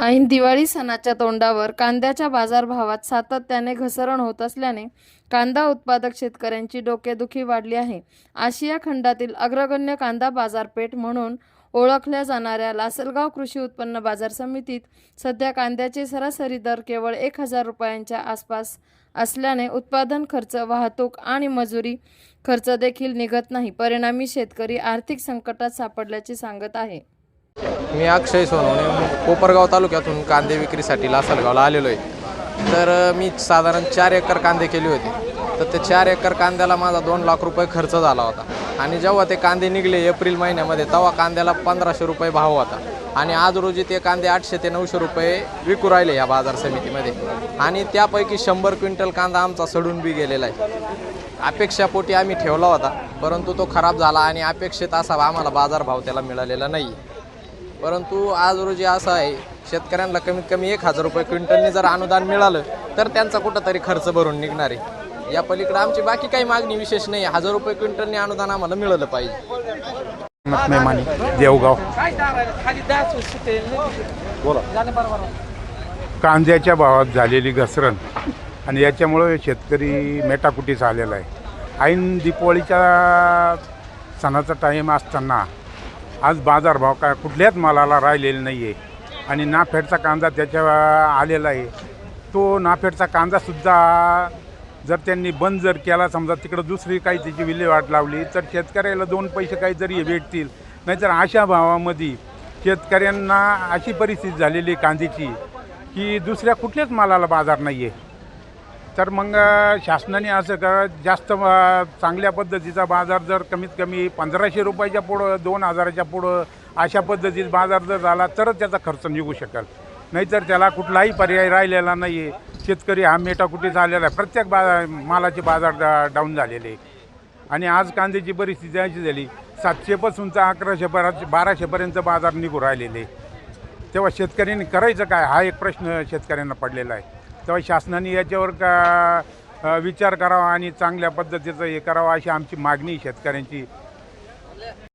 ऐन दिवाळी सणाच्या तोंडावर कांद्याच्या बाजारभावात सातत्याने घसरण होत असल्याने कांदा उत्पादक शेतकऱ्यांची डोकेदुखी वाढली आहे. आशिया खंडातील अग्रगण्य कांदा बाजारपेठ म्हणून ओळखल्या जाणाऱ्या लासलगाव कृषी उत्पन्न बाजार समितीत सध्या कांद्याचे सरासरी दर केवळ एक हजार रुपयांच्या आसपास असल्याने उत्पादन खर्च वाहतूक आणि मजुरी खर्च देखील निघत नाही. परिणामी शेतकरी आर्थिक संकटात सापडल्याचे सांगत आहे. मी अक्षय सोनवणे कोपरगाव तालुक्यातून कांदे विक्रीसाठी लासलगावला आलेलो आहे तर मी साधारण चार एकर कांदे केले होते. तर ते चार एकर कांद्याला माझा दोन लाख रुपये खर्च झाला होता. आणि जेव्हा ते कांदे निघले एप्रिल महिन्यामध्ये तेव्हा कांद्याला पंधराशे रुपये भाव होता. आणि आज रोजी ते कांदे आठशे ते नऊशे रुपये विकू राहिले या बाजार समितीमध्ये. आणि त्यापैकी शंभर क्विंटल कांदा आमचा सडून बी गेलेला आहे. अपेक्षापोटी आम्ही ठेवला होता परंतु तो खराब झाला आणि अपेक्षित असा आम्हाला बाजारभाव त्याला मिळालेला नाही परंतु आज रोजी असं आहे शेतकऱ्यांना कमीत कमी एक हजार रुपये क्विंटलनी जर अनुदान मिळालं तर त्यांचा कुठंतरी खर्च भरून निघणार आहे. या पलीकडे आमची बाकी काही मागणी विशेष नाही आहे. हजार रुपये क्विंटलनी अनुदान आम्हाला मिळालं पाहिजे. मेमानी देवगाव. कांद्याच्या भावात झालेली घसरण आणि याच्यामुळे शेतकरी मेटाकुटीस आलेला आहे. ऐन दिपावळीच्या सणाचा टाईम असताना आज बाजारभाव काय कुठल्याच मालाला राहिलेला नाही आहे आणि नाफेडचा कांदा त्याच्या आलेला आहे. तो नाफेडचा कांदासुद्धा जर त्यांनी बंद जर केला समजा तिकडं दुसरी काही त्याची विल्हेवाट लावली तर शेतकऱ्याला दोन पैसे काही जरी भेटतील नाहीतर अशा भावामध्ये शेतकऱ्यांना अशी परिस्थिती झालेली आहे कांद्याची की दुसऱ्या कुठल्याच मालाला बाजार नाही आहे तर मग शासनाने असं का जास्त चांगल्या पद्धतीचा बाजार जर कमीत कमी पंधराशे रुपयाच्या पुढं दोन हजाराच्या पुढं अशा पद्धतीत बाजार जर झाला तरच त्याचा खर्च निघू शकेल. नाहीतर त्याला कुठलाही पर्याय राहिलेला नाही आहे शेतकरी हा मेटाकुटीचा आलेला आहे. प्रत्येक बा मालाचे बाजार डा डाऊन झालेले आहे. आणि आज कांद्याची परिस्थिती अशी झाली सातशेपासून तर अकराशे बाराशेपर्यंत बाजार निघू राहिलेले तेव्हा शेतकऱ्यांनी करायचं काय? हा एक प्रश्न शेतकऱ्यांना पडलेला आहे. तेव्हा शासनाने याच्यावर का विचार करावा आणि चांगल्या पद्धतीचं हे करावं अशी आमची मागणी आहे शेतकऱ्यांची.